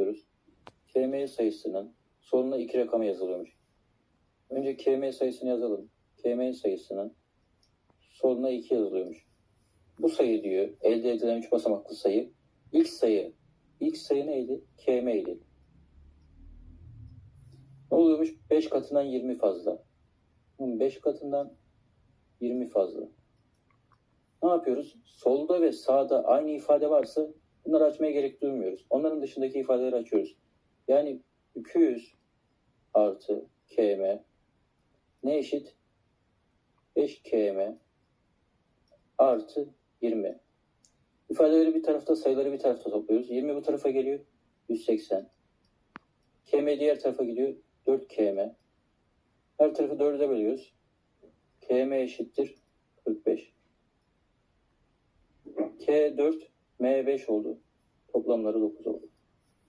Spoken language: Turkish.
yapıyoruz? KM sayısının sonuna iki rakamı yazılıyormuş. Önce KM sayısını yazalım. KM sayısının sonuna 2 yazılıyormuş. Bu sayı diyor elde edilen 3 basamaklı sayı. İlk sayı. İlk sayı neydi? KM idi. Ne oluyormuş? 5 katından 20 fazla. 5 katından 20 fazla. Ne yapıyoruz? Solda ve sağda aynı ifade varsa Bunları açmaya gerek duymuyoruz. Onların dışındaki ifadeleri açıyoruz. Yani 200 artı km ne eşit? 5 km artı 20. İfadeleri bir tarafta, sayıları bir tarafta topluyoruz. 20 bu tarafa geliyor, 180. km diğer tarafa gidiyor, 4 km. Her tarafı 4'e bölüyoruz. km eşittir 45. K4 M5 oldu. Toplamları 9 oldu.